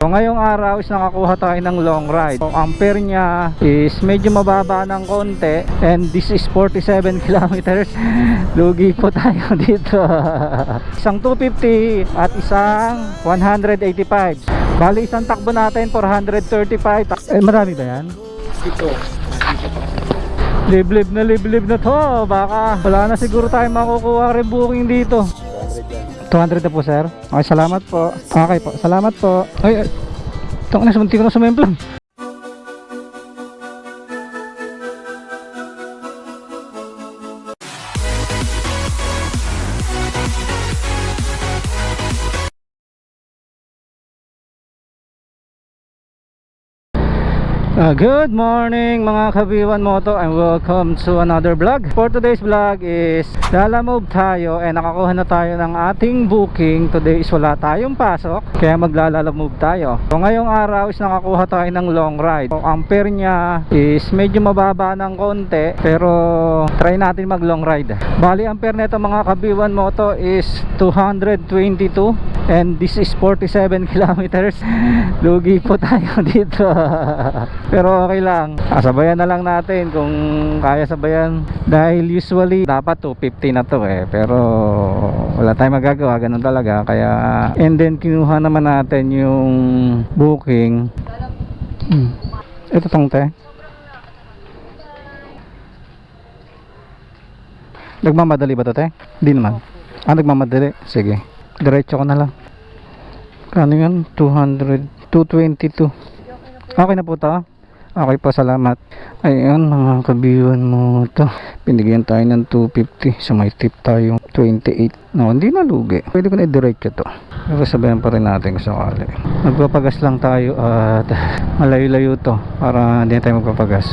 So ngayong araw is nakakuha tayo ng long ride. So ampere niya is medyo mababa ng konti and this is 47 kilometers. Lugi po tayo dito. isang 250 at isang 185. Bali isang takbo natin 435. Eh marami ba yan? Ito. Liblib na liblib na to. Baka wala na siguro tayo makukuha rin booking dito. 200 na po sir. Okay, salamat po. Okay po, salamat po. Ay, ay. Itong na, sumunti ko na sumemplang. Uh, good morning mga kabiwan moto and welcome to another vlog. For today's vlog is lalamove tayo and nakakuha na tayo ng ating booking. Today is wala tayong pasok kaya maglalalamove tayo. So ngayong araw is nakakuha tayo ng long ride. So ampere niya is medyo mababa ng konti pero try natin mag long ride. Bali ampere nito mga kabiwan moto is 222 and this is 47 kilometers. Lugi po tayo dito pero okay lang. Sabayan na lang natin kung kaya sabayan. Dahil usually dapat 250 na to eh. Pero wala tayong magagawa ganun talaga. Kaya and then kinuha naman natin yung booking. Ito tong te. Nagmamadali ba to te? di naman. Ah nagmamadali. Sige. Diretso ko na lang. Kano yan? 200 222 okay na po to Okay po, salamat. Ayun, mga kabiwan mo to. Pinigyan tayo ng 250. So may tip tayong 28. No, hindi na lugi. Pwede ko na i-diretso to. Pero sabayan pa rin natin kung sakali. Magpapagas lang tayo at malayo-layo to para hindi na tayo magpapagas.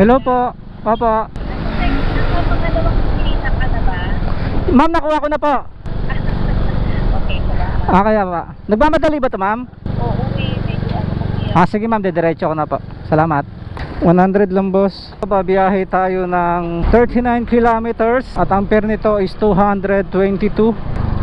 Hello po. Papa. Ma'am, nakuha ko na po. Okay, salamat. Ah, kaya pa. Nagmamadali ba to, ma'am? Oo, uwi. Medyo ano kasi. Ah, sige ma'am, didiretso ko na po. Salamat. 100 lang boss. Babiyahe tayo ng 39 kilometers at ampere nito is 222.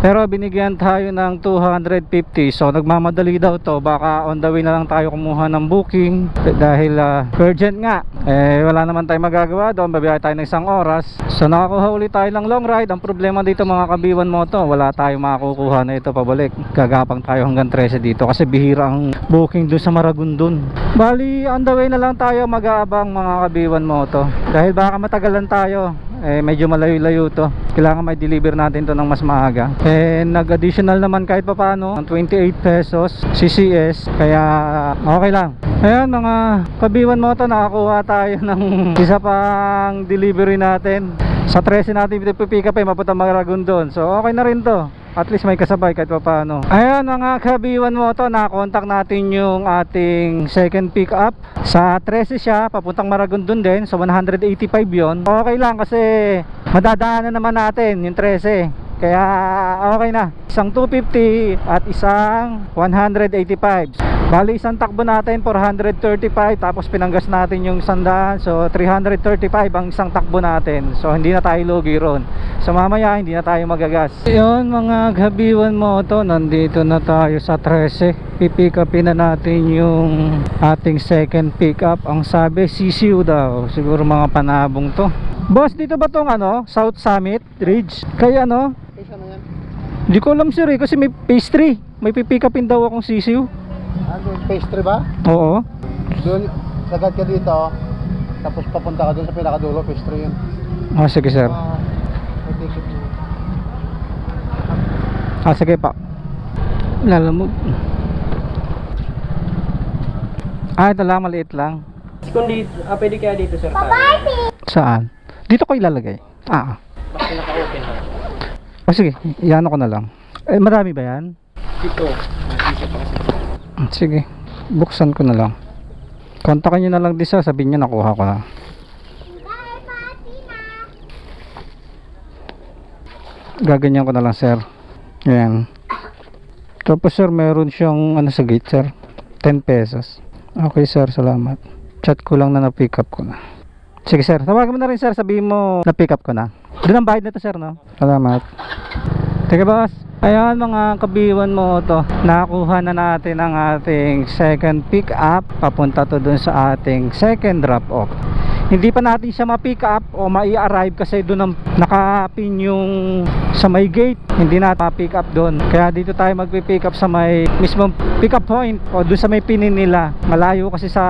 Pero binigyan tayo ng 250. So nagmamadali daw to. Baka on the way na lang tayo kumuha ng booking dahil ah, urgent nga. Eh wala naman tayong magagawa doon. Babiyahe tayo ng isang oras. So nakakuha ulit tayo ng long ride. Ang problema dito mga kabiwan mo to, wala tayong makakukuha na ito pabalik. Gagapang tayo hanggang 13 dito kasi bihira ang booking doon sa Maragondon. Bali, on the way na lang tayo mag-aabang mga kabiwan mo to. Dahil baka matagalan tayo. Eh, medyo malayo-layo to. Kailangan may deliver natin to ng mas maaga. Eh, nag-additional naman kahit papano ng 28 pesos CCS. Kaya, okay lang. Ayan mga kabiwan mo to, nakakuha tayo ng isa pang delivery natin. Sa 13 natin pipick up eh, mapunta Maragondon. So, okay na rin to. At least may kasabay kahit pa paano. Ayan mga kabiwan mo to, nakontak natin yung ating second pick up. Sa 13 siya, papuntang Maragondon din. So 185 yon. Okay lang kasi madadaanan naman natin yung 13. Kaya okay na. Isang 250 at isang 185. Bali isang takbo natin 435 tapos pinanggas natin yung sandaan. So 335 ang isang takbo natin. So hindi na tayo lugi ron. So mamaya hindi na tayo magagas. Yun mga gabiwan mo to. Nandito na tayo sa 13. Pipick upin na natin yung ating second pick up. Ang sabi CCU daw. Siguro mga panabong to. Boss, dito ba tong ano? South Summit Ridge? Kaya ano? Hindi ko alam sir eh, kasi may pastry. May pipick upin daw akong CCU. Ano, pastry ba? Oo. Doon, sagad ka dito. Tapos papunta ka doon sa pinakadulo, pastry yun. Ah, sige sir. Ah, may ticket. Ah, sige pa. Lalamog. Ah, ito lang, maliit lang. Kung dito, ah, pwede kaya dito sir. Saan? Dito ko ilalagay. Ah. Na. O sige, iyan ko na lang. Eh, marami ba yan? Dito. Hmm, Sige, buksan ko na lang. Kontakin nyo na lang din sir, sabihin nyo nakuha ko na. Gaganyan ko na lang sir. Ayan. Tapos sir, meron siyang ano sa gate sir. 10 pesos. Okay sir, salamat. Chat ko lang na na-pick up ko na. Sige sir, tawagan mo na rin sir, sabihin mo na-pick up ko na. Doon ang bayad na to sir, no? Salamat. Teka boss, Ayan mga kabiwan mo to Nakuha na natin ang ating second pick up Papunta to dun sa ating second drop off hindi pa natin siya ma-pick up o mai-arrive kasi doon ang nakapin yung sa may gate. Hindi natin ma-pick up doon. Kaya dito tayo magpi-pick up sa may mismong pick up point o doon sa may pinin nila. Malayo kasi sa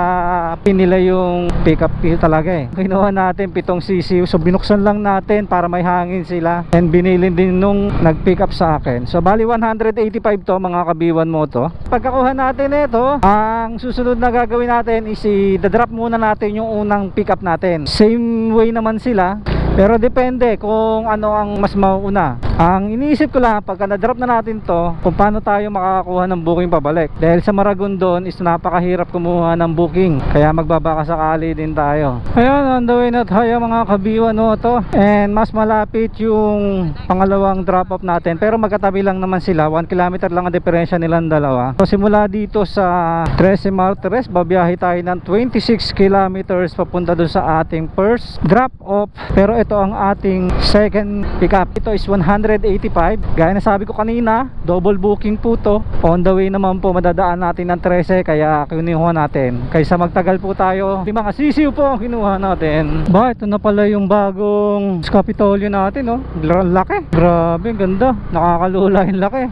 pin nila yung pick up fee talaga eh. Kinuha natin pitong sisiw. So binuksan lang natin para may hangin sila. And binili din nung nag-pick up sa akin. So bali 185 to mga kabiwan mo to. Pagkakuha natin ito ang susunod na gagawin natin is i-drop muna natin yung unang pick up natin. Same way naman sila pero depende kung ano ang mas mauna. Ang iniisip ko lang pagka na-drop na natin to, kung paano tayo makakakuha ng booking pabalik. Dahil sa Maragondon is napakahirap kumuha ng booking. Kaya magbabaka sakali din tayo. Ayun, on the way na tayo mga kabiwan no to. And mas malapit yung pangalawang drop off natin. Pero magkatabi lang naman sila. 1 kilometer lang ang diferensya nilang dalawa. So simula dito sa 13 Martires, babiyahe tayo ng 26 kilometers papunta doon sa ating first drop off. Pero ito ang ating second pickup. Ito is 185. Gaya na sabi ko kanina, double booking po to. On the way naman po madadaan natin ng 13 kaya kinuha natin. Kaysa magtagal po tayo, di mga sisiw po ang kinuha natin. Ba, ito na pala yung bagong Capitolio natin, oh. Gra- Laki. Grabe, ganda. Nakakalula yung laki.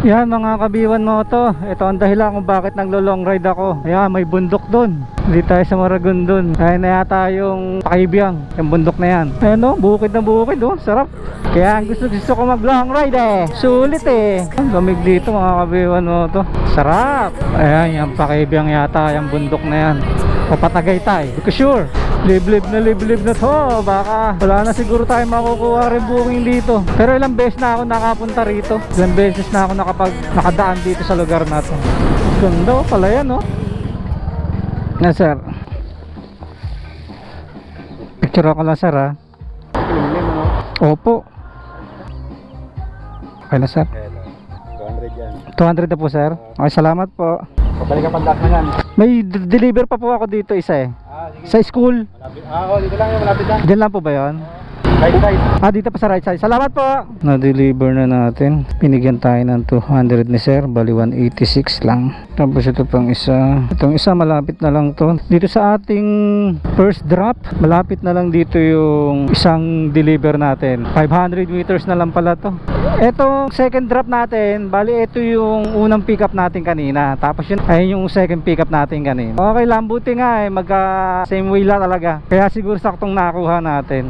Yan mga kabiwan mo to. Ito ang dahilan kung bakit naglo-long ride ako. Ayan may bundok doon Hindi tayo sa Maragondon Ayan na yata yung Pakibyang Yung bundok na yan. Ayan o bukid na bukid oh. Sarap. Kaya gusto gusto ko mag long ride eh. Sulit eh. Lamig dito mga kabiwan mo to. Sarap. Ayan yung Pakibyang yata Yung bundok na yan O Patagaytay Hindi ko sure Liblib na liblib na to. Baka wala na siguro tayo makukuha rin booking dito. Pero ilang beses na ako nakapunta rito. Ilang beses na ako nakapag nakadaan dito sa lugar na to. Ganda pala yan oh Na sir. Picture ako lang sir ha? Opo. Okay na sir. 200 yan. 200 na po sir. Okay salamat po Pabalik ka pandak na yan. May deliver pa po ako dito isa eh Ah, sige. Sa school Malapit. Ah, oh, dito lang yan. Malapit lang. Diyan lang po ba yon? Right side. Ah, dito pa sa right side. Salamat po! Na-deliver na natin. Pinigyan tayo ng 200 ni sir. Bali 186 lang. Tapos ito pang isa. Itong isa malapit na lang to. Dito sa ating first drop, malapit na lang dito yung isang deliver natin. 500 meters na lang pala to. Etong second drop natin, bali ito yung unang pick up natin kanina. Tapos yun, ayun yung second pick up natin kanina. Okay lang, buti nga eh, magka same way lang talaga. Kaya siguro saktong nakuha natin.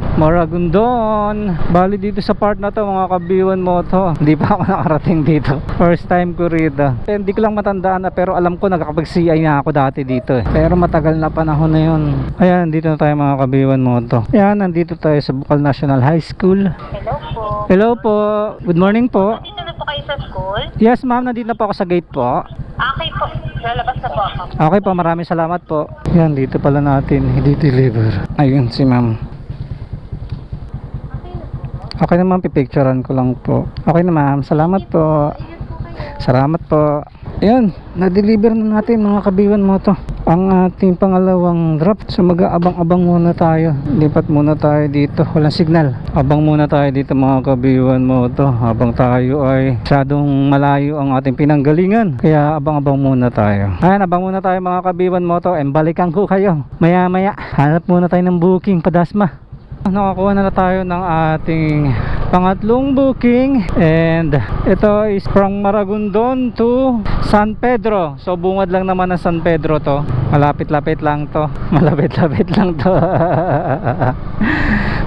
Maragondon. Bali dito sa part na to, mga kabiwan mo to. Hindi pa ako nakarating dito. First time ko rito. Eh, Hindi ko lang matandaan na pero alam ko nakakapag-CI na ako dati dito eh. Pero matagal na panahon na yun. Ayan, dito na tayo mga kabiwan mo to. Ayan, nandito tayo sa Bukal National High School. Hello po. Hello po. Good morning po. Dito na po kayo sa school? Yes ma'am, nandito na po ako sa gate po. Okay po. Lalabas na po ako. Okay po, maraming salamat po. Yan, dito pala natin i-deliver. Ayun si ma'am. Okay naman, pipicturean ko lang po. Okay na ma'am, salamat po. Salamat po. Ayun, na-deliver na natin mga kabiwan mo to. Ang ating pangalawang drop. So mag-aabang-abang muna tayo. Lipat muna tayo dito. Walang signal. Abang muna tayo dito mga kabiwan mo to. Habang tayo ay masyadong malayo ang ating pinanggalingan. Kaya abang-abang muna tayo. Ayan, abang muna tayo mga kabiwan mo to. And ko kayo. Maya maya. Hanap muna tayo ng booking padasma. Nakakuha na, na tayo ng ating pangatlong booking. And ito is from Maragondon to San Pedro. So bungad lang naman ng San Pedro to malapit-lapit lang to malapit-lapit lang to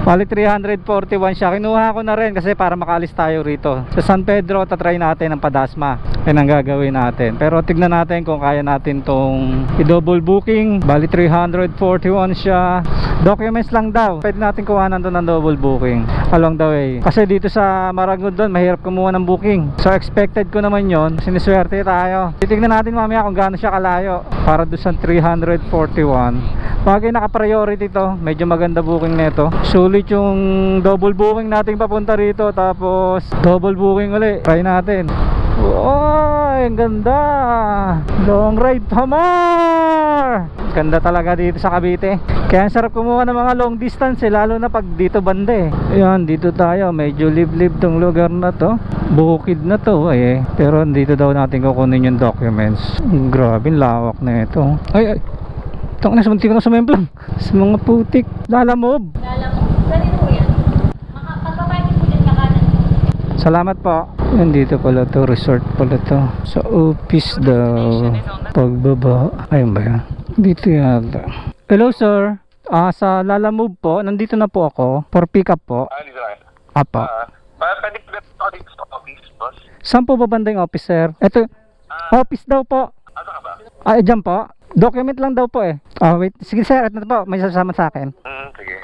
Bali 341 siya. Kinuha ko na rin kasi para makalis tayo rito. Sa San Pedro, tatry natin ang Padasma. Yan ang gagawin natin. Pero tignan natin kung kaya natin tong i-double booking. Bali 341 siya. Documents lang daw. Pwede natin kuhanan doon ng double booking along the way. Kasi dito sa Maragondon, mahirap kumuha ng booking. So expected ko naman yon. Siniswerte tayo. Titignan natin mamaya kung gaano siya kalayo para doon sa 341. Bagay naka-priority to. Medyo maganda booking nito. Sulit yung double booking natin papunta rito. Tapos double booking uli. Try natin. Wow, ang ganda. Long ride pa more. Ganda talaga dito sa Cavite. Kaya sarap kumuha ng mga long distance eh, lalo na pag dito banda eh. Ayan, dito tayo. Medyo liblib tong lugar na to. Bukid na to eh. Pero dito daw natin kukunin yung documents. Grabe, lawak na ito. Ay, ay. Tang na, sumunti ko na sumemplang. Sa mga putik. Lalamob. Lala mo. Ganito po yan. Maka- Pagpaparking po dyan ka kanan. Salamat po. Yan dito pala to, resort pala to. Sa office daw. Pagbaba. Ayun ba yan? Dito yata. Hello sir. Ah, sa Lala Move po, nandito na po ako. For pick up po. Ah, dito lang. Apa. Ah, pa- pwede ko dito ako dito sa office, boss. Saan po ba banda yung office sir? Ito, office daw po. Asa ka ba? Ah, eh, dyan po. Document lang daw po eh. Ah, wait. Sige sir, ito na po. May sasama sa akin. Hmm, sige.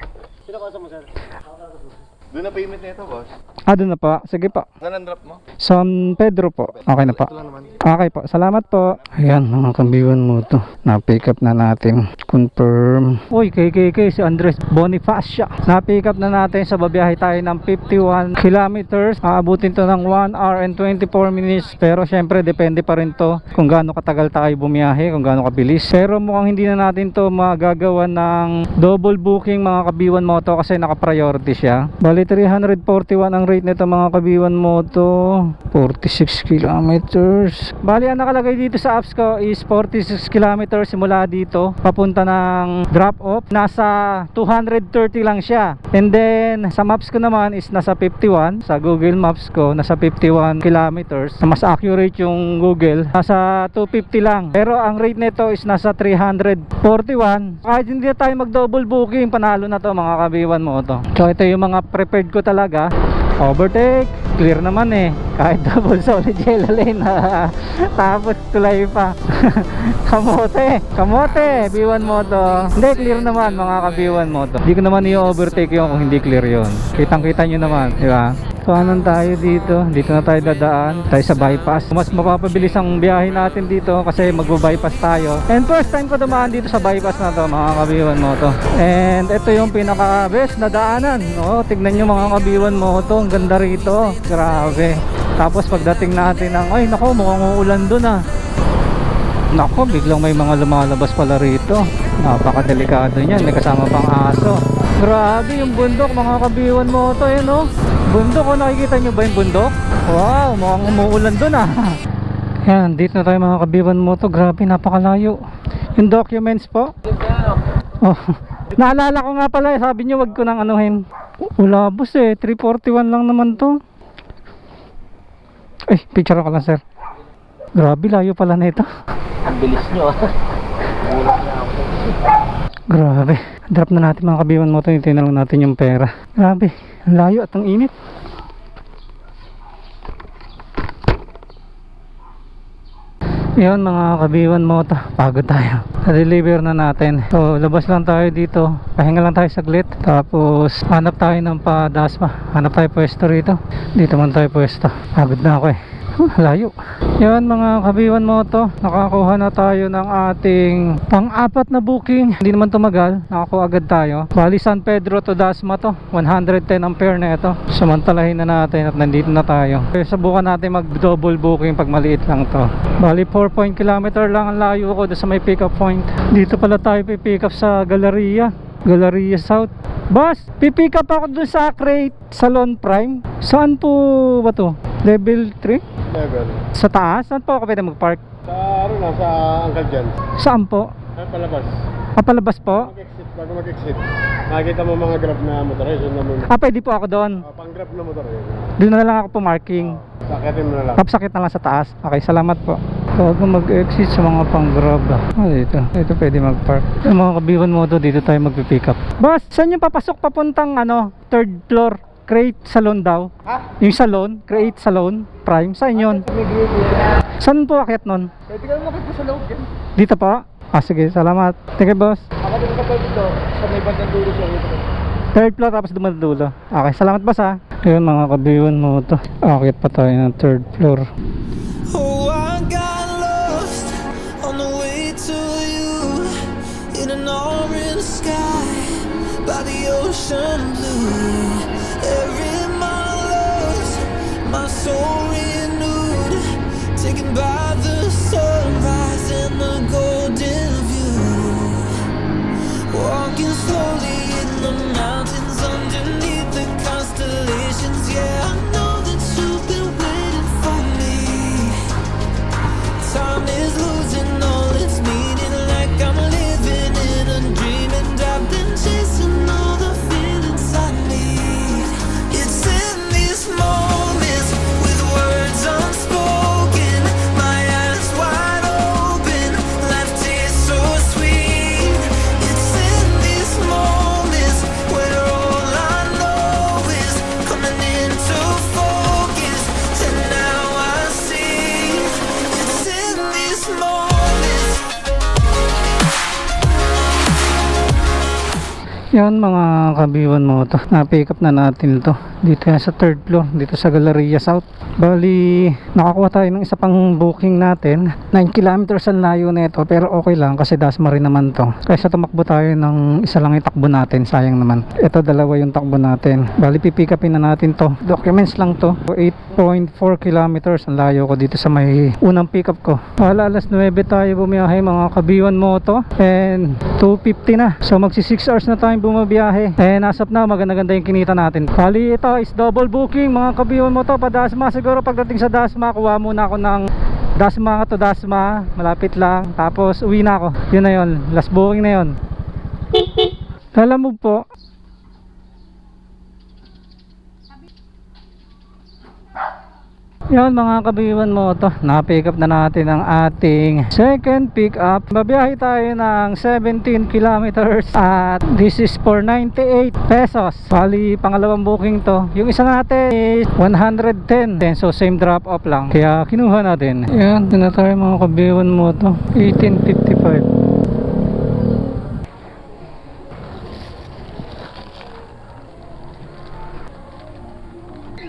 Doon na payment nito, boss. Ah, doon na po. Sige po. Saan ang drop mo? San Pedro po. Okay na po. Ito lang naman. Okay po, salamat po. Ayan, mga kambiwan mo to. Na-pick up na natin. Confirm. Uy, KKK, si Andres Bonifacia. Na-pick up na natin sa babiyahe tayo ng 51 kilometers. Aabutin to ng 1 hour and 24 minutes. Pero syempre, depende pa rin to kung gaano katagal tayo bumiyahe, kung gaano kabilis. Pero mukhang hindi na natin to magagawa ng double booking mga kabiwan mo to kasi naka-priority siya. Bali, 341 ang rate nito mga kabiwan mo to. 46 kilometers. Bali, ang nakalagay dito sa apps ko is 46 kilometers simula dito papunta ng drop off. Nasa 230 lang siya. And then, sa maps ko naman is nasa 51. Sa Google Maps ko, nasa 51 kilometers. Mas accurate yung Google. Nasa 250 lang. Pero ang rate nito is nasa 341. Kahit hindi tayo mag double booking, panalo na to mga kabiwan mo to. So ito yung mga prepared ko talaga. Overtake, clear naman eh. Kahit double solid yellow lane tapos tulay pa. kamote, kamote, B1 moto. Hindi, clear naman mga ka-B1 moto. Hindi ko naman i-overtake yung kung hindi clear yon. Kitang kita nyo naman, di ba? So anon tayo dito? Dito na tayo dadaan. Tayo sa bypass. Mas mapapabilis ang biyahe natin dito kasi magbo-bypass tayo. And first time ko dumaan dito sa bypass na to mga kabiwan mo to. And ito yung pinaka best na daanan. Oh, tignan nyo mga kabiwan mo to. Ang ganda rito. Grabe. Tapos pagdating natin ng ay nako mukhang uulan dun ah. Nako, biglang may mga lumalabas pala rito. Napakadelikado niyan. May kasama pang aso. Grabe yung bundok mga kabiwan mo to yun oh. Bundok oh, nakikita nyo ba yung bundok? Wow, mukhang umuulan dun ah. Yan, dito na tayo mga kabiwan mo to. Grabe, napakalayo. Yung documents po. Oh, naalala ko nga pala, eh, sabi nyo wag ko nang anuhin. Wala boss eh, 341 lang naman to. Eh, picture ko lang sir. Grabe, layo pala na ito. Ang bilis nyo ah. Grabe. Drop na natin mga kabiwan mo ito. Hintayin na lang natin yung pera. Grabe. Ang layo at ang init. Yun mga kabiwan mo ito. Pagod tayo. Na-deliver na natin. So labas lang tayo dito. Pahinga lang tayo saglit. Tapos hanap tayo ng padasma. Hanap tayo pwesto rito. Dito man tayo pwesto. Pagod na ako eh. Huh, layo. Yan mga kabiwan mo to. Nakakuha na tayo ng ating pang-apat na booking. Hindi naman tumagal. Nakakuha agad tayo. Bali San Pedro to Dasma to. 110 ampere na ito. Samantalahin na natin at nandito na tayo. Okay, subukan natin mag-double booking pag maliit lang to. Bali 4 point kilometer lang ang layo ko sa may pick up point. Dito pala tayo pipick up sa Galleria. Galleria South. Boss, pipick up ako doon sa Crate Salon Prime. Saan po ba to? Level 3? Level. Sa taas? Saan po ako pwede mag-park? Sa ano na, sa Uncle John. Saan po? Ay, palabas. Papalabas po? Mag-exit, bago mag-exit. Makikita mo mga grab na motor. Yun na mo. Ah, pwede po ako doon. Uh, pang grab na motor yun. Doon na lang ako pumarking. Sakitin mo na lang. Papsakit na lang sa taas. Okay, salamat po. So, kung mag-exit sa mga pang-grab. Ah, dito. Dito pwede mag-park. Yung mga kabiwan mo to, dito tayo mag-pick up. Boss, saan yung papasok papuntang ano, third floor? Create Salon daw. Ha? Yung salon, Create Salon, Prime. Saan yun? May group Saan po akit nun? Pwede ka naman sa loob yan. Dito po? Ah, sige, salamat. Thank you, boss. Ako din ka dito, sa may bandang dulo siya. Third floor tapos dumadulo. Okay, salamat boss ha. Ayun mga kabiwan mo to. Akit pa tayo ng third floor. Oh, I got lost on the way to you in an orange sky by the ocean Yan mga kabiwan mo to. Na-pick up na natin to. Dito yan sa third floor. Dito sa Galleria South. Bali, nakakuha tayo ng isa pang booking natin. 9 kilometers ang layo na ito. Pero okay lang kasi Dasma rin naman to. Kaysa tumakbo tayo ng isa lang yung takbo natin. Sayang naman. Ito dalawa yung takbo natin. Bali, pipick upin na natin to. Documents lang to. 8.4 kilometers ang layo ko dito sa may unang pick up ko. Wala alas 9 tayo bumiyahe mga kabiwan mo to. And 2.50 na. So magsi 6 hours na tayong bumabiyahe. And asap na maganda-ganda yung kinita natin. Bali ito is double booking mga kabiwan mo to. Padasma siguro pagdating sa Dasma kuha muna ako ng Dasma to Dasma. Malapit lang. Tapos uwi na ako. Yun na yun. Last booking na yun. Lalamog po. Yan mga kabiwan mo. To Na-pick up na natin ang ating second pick up Babiyahe tayo ng 17 kilometers At this is for 98 pesos. Bali pangalawang booking to. Yung isa natin is 110 Then, So same drop off lang. Kaya kinuha natin. Yan, na tayo mga kabiwan mo to. 1855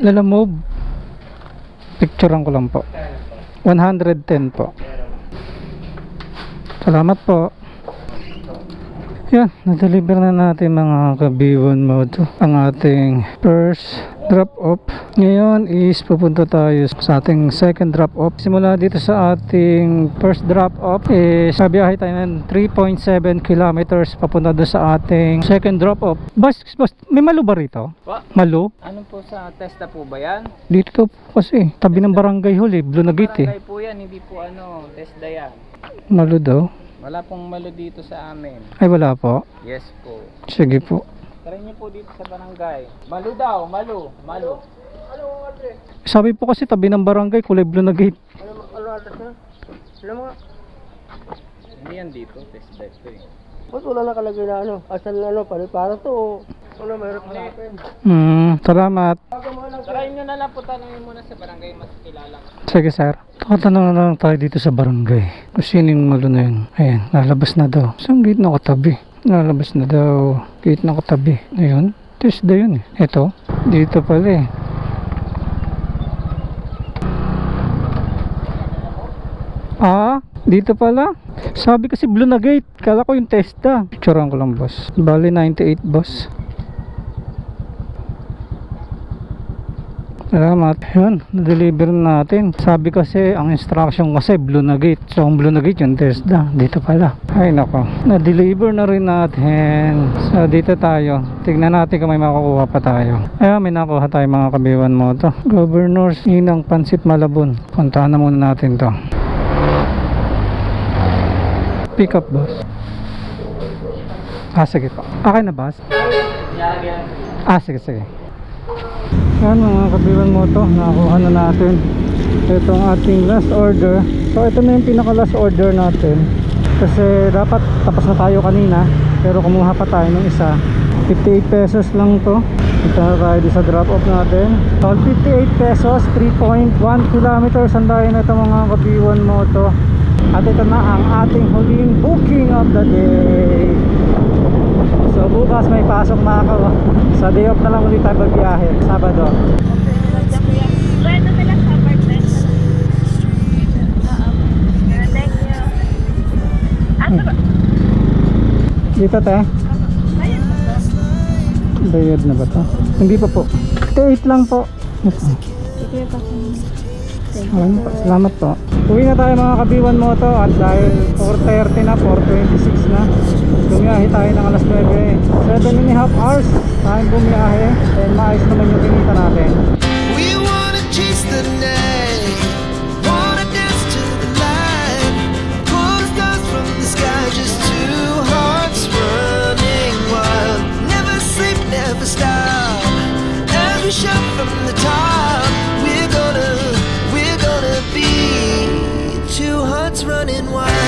Lalamove Picturean ko lang po. 110 po. Salamat po. Yan, na-deliver na natin mga kabiwan mo to ang ating first drop off ngayon is pupunta tayo sa ating second drop off simula dito sa ating first drop off is sabiyahe tayo ng 3.7 kilometers papunta doon sa ating second drop off bus, bus may malu ba rito? Pa? malu? Ano po sa testa po ba yan? dito po kasi tabi ng barangay huli Blue Nagit eh Barangay po yan, hindi po ano, testa yan. malu daw Wala pong malo dito sa amin. ay wala po Yes po. sige po Try niyo po dito sa barangay. Malo daw, malo, malo. sabi po kasi tabi ng barangay kulay Blue Nagit Hindi yan dito, test drive to eh. Ba't wala nakalagay na ano? Asan na ano? Pare, para to. Ano, mahirap hanapin. hmm, salamat Try nyo na lang po, tanongin muna sa barangay, mas kilala. Sige sir. Tatanong na lang tayo dito sa barangay. Kung sino yung malo na yun. Ayan, lalabas na daw. Saan gate na Lalabas na daw. Gate na katabi. Ayun. Test da yun eh. Ito. Dito pala eh. Ah, dito pala. Sabi kasi blue na gate. Kala ko yung testa. Picturean ko lang boss. Bali 98 boss. Salamat. Yun, na-deliver na natin. Sabi kasi, ang instruction kasi blue na gate. So, ang blue na gate yung TESDA. Dito pala. Ay, nako. Na-deliver na rin natin. So, dito tayo. Tignan natin kung may makukuha pa tayo. Ayun, may nakuha tayo mga kabiwan mo to. Governor's Inang Pansit Malabon. Puntahan na muna natin to. Pick up, boss. Ah, sige po. Akin na, boss? Ah, sige, sige. Yan mga kabilan mo to, nakakuha na natin. Ito ang ating last order. So ito na yung pinaka last order natin. Kasi dapat tapos na tayo kanina. Pero kumuha pa tayo ng isa. 58 pesos lang to. Ito na tayo sa drop off natin. So 58 pesos, 3.1 kilometers ang tayo na ito mga kabiwan mo to. At ito na ang ating huling booking of the day. Bukas may pasok na ako. Sa day off na lang ulit tayo magbiyahe. Sabado. Pwede sila sa apartment. Thank you. Dito te. Bayad na ba to? Hindi pa po. 8 lang po. Ayun po. Salamat po. Uwi na tayo mga kabiwan mo to at dahil 4.30 na, 4.26 na. Tayo ng alas 9. 7 and a half hours tayong bumiyahe. And maayos naman yung kinita natin. We wanna chase the night, wanna dance to the light, pull stars from the sky, just two hearts running wild. Never sleep, never stop. As we from the top, we're gonna, we're gonna be two hearts running wild.